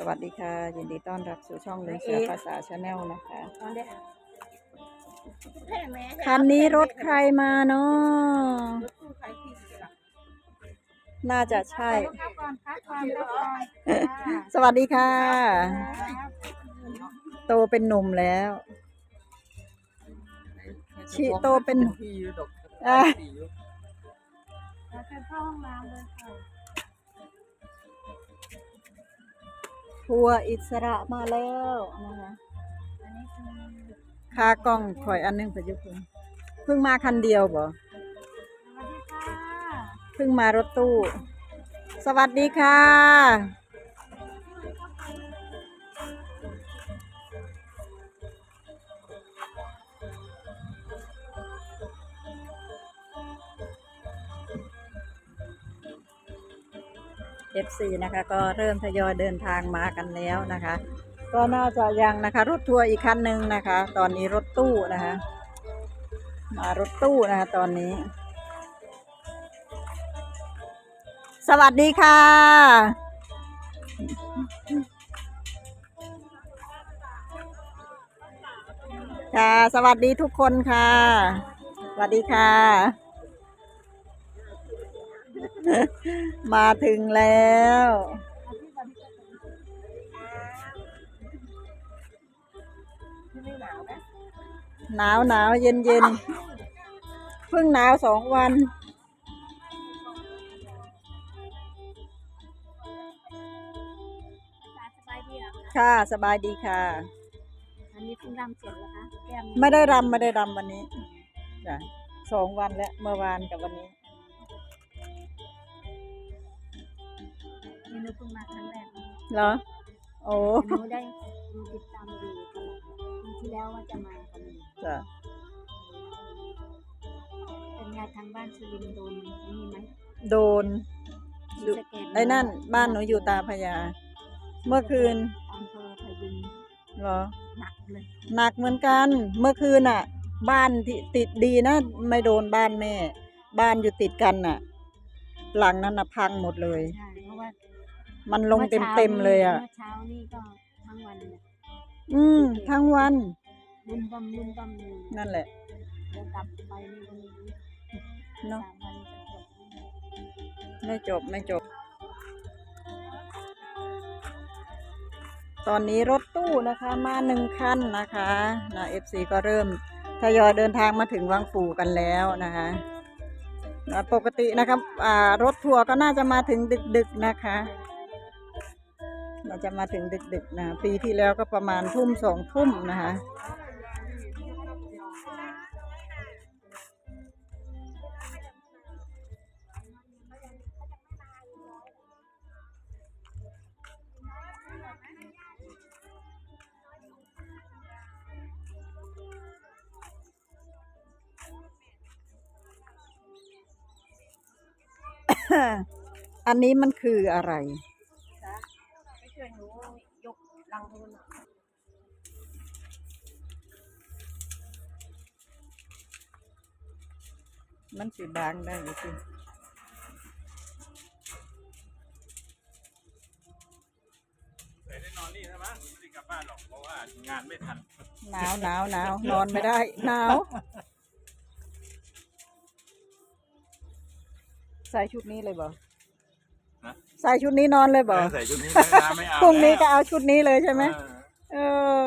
สวัสดีค่ะ ยินดีต้อนรับสู่ช่องเลนเสือภาษาชาแนลนะคะตอนเด็กแพงไหมคันนี้รถใครมาเนาะรถตู้ใครขี่กันล่ะน่าจะใช่ครับก่อนครับก่อนครับก่อนสวัสดีค่ะ โตเป็นหนุ่มแล้วชิโตเป็นพี่ยุดกอะพี่ยุเรา ทัวร์อิสระมาแล้วนะคะอันนี้คือค่ากล้องถอยอันหนึงพะยุคุณเพิ่งมาคันเดียวบ่สวัสดีค่ะเพิ่งมารถตู้ สวัสดีค่ะ FC นะคะ ก็เริ่มทยอยเดินทางมากันแล้วนะคะ ก็น่าจะยังนะคะ รถทัวร์อีกคันหนึ่งนะคะ ตอนนี้รถตู้นะคะ มารถตู้นะคะตอนนี้ สวัสดีค่ะ ค่ะ สวัสดีทุกคนค่ะ สวัสดีค่ะ มาถึงแล้วที่ไม่หนาวไหมหนาวหนาวเย็นเย็นเพิ่งหนาวสองวันสบายดีเหรอคะค่ะสบายดีค่ะอันนี้เพิ่งรำเสร็จเหรอคะแก้มไม่ได้รำไม่ได้รำวันนี้จ้ะสองวันแล้วเมื่อวานกับวันนี้ นูเพิ่งมาครั้งแรกนะเหรอ โอ้หนูได้ดูติดตามดูตลอดปีที่แล้วว่าจะมากันอยู่จ้ะเป็นไงทางบ้านสุรินทร์โดนนี่ไหมโดนดูสแกไอ้นั่น บ้านหนูอยู่ตาพระยาเมื่อคืนอำเภอพยุงเหรอ หนักเลย หนักเหมือนกัน เมื่อคืนน่ะ บ้านที่ติดดีนะ ไม่โดนบ้านแม่ บ้านอยู่ติดกันน่ะ หลังนั้นน่ะพังหมดเลย ใช่เพราะว่า มันลงเต็มเต็มๆเลยอะเมื่อเช้านี่ก็ทั้งวันเลยอืมทั้งวันบุมบัมบุมบัมเลยนั่นแหละ เดี๋ยวกลับไปนี่ก็ไม่รู้เนาะ สามวันจะจบไหมไม่จบไม่จบ ตอนนี้รถตู้นะคะมาหนึ่งคันนะคะนะเอฟซีก็เริ่มทยอยเดินทางมาถึงวังปู่กันแล้วนะคะนะปกตินะครับอ่ารถทัวร์ก็น่าจะมาถึงดึกๆนะคะ น่าจะมาถึงดึกๆนะปีที่แล้วก็ประมาณทุ่มสองทุ่มนะคะอันนี้มันคืออะไร ไปช่วยหนูยก ลังทุนมันสีบางได้อยู่สิแต่ได้นอนนี่ใช่ไหมไม่ได้กลับบ้านหรอกเพราะว่างานไม่ทันหนาวหนาวหนาวนอนไม่ได้หนาว ใส่ชุดนี้เลยบ่ฮะ ใส่ชุดนี้นอนเลยบ่ใส่ชุดนี้ไม่น้ำไม่เอาพรุ่งนี้ก็เอาชุดนี้เลยใช่ไหมเออ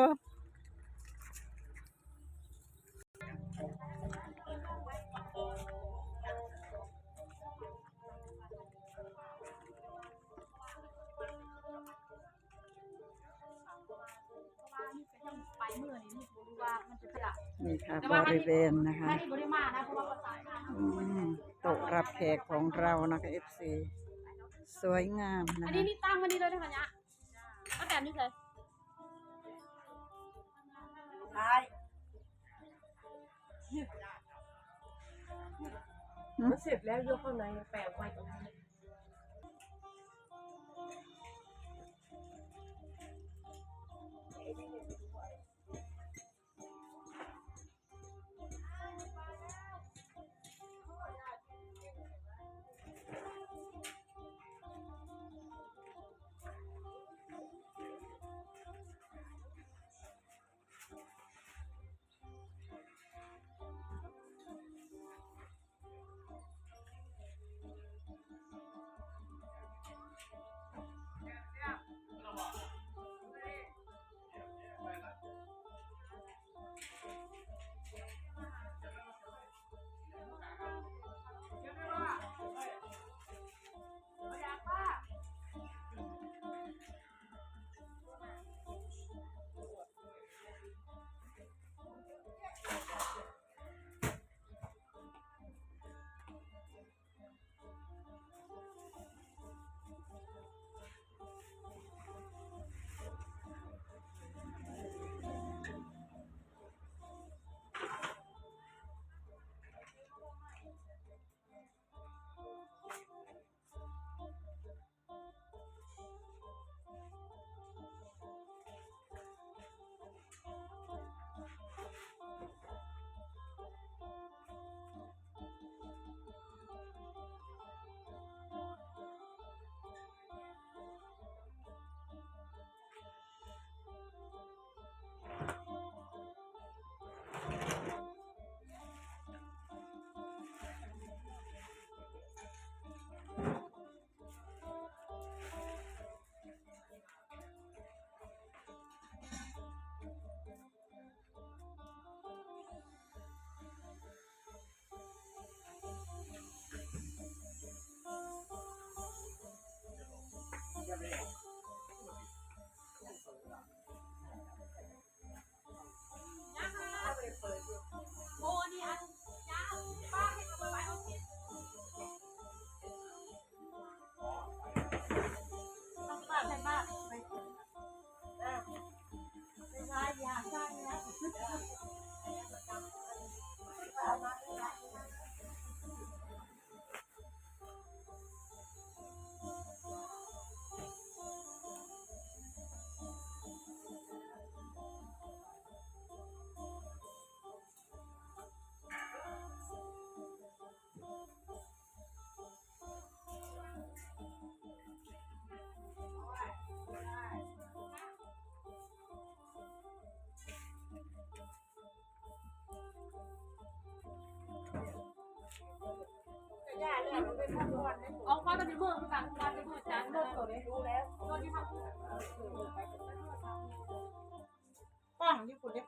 เออไปเมื่อนี้นี่รู้ว่ามันจะเป็นอะนี่ค่ะบริเวณนะคะถ้าที่บริมานะเพราะว่าเขาตายมาอืมโต๊ะรับแขกของเรานะคะ FC สวยงามนะอันคะนี้นี่ตั้งวันนี้เลยนะคะเนี่ยตั้งแต่นี้เลยมันเสร็จแล้วยกข้างในแปะไว้ตรงนั้นน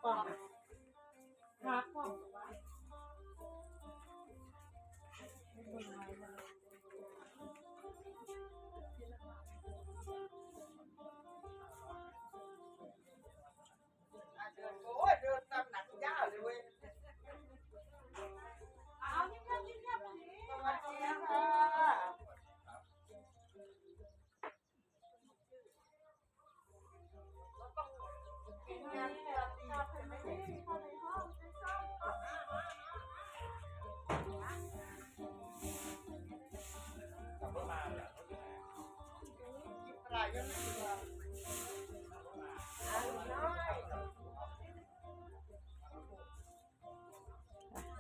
บอก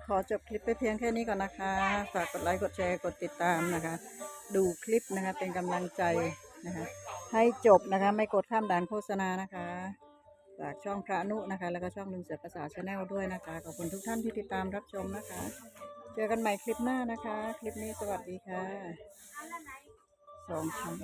ขอจบคลิปไปเพียงแค่นี้ก่อนนะคะ ฝากกดไลค์กดแชร์กดติดตามนะคะ ดูคลิปนะคะเป็นกำลังใจนะคะ ให้จบนะคะ ไม่กดข้ามด่านโฆษณานะคะฝากช่องพระนุนะคะ แล้วก็ช่องลุงเสือภาษาชาแนลด้วยนะคะ ขอบคุณทุกท่านที่ติดตามรับชมนะคะ เจอกันใหม่คลิปหน้านะคะ คลิปนี้สวัสดีค่ะสองชั้น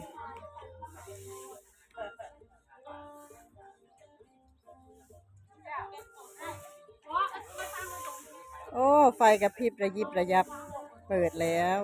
โอ้ ไฟกระพริบระยิบระยับ เปิดแล้ว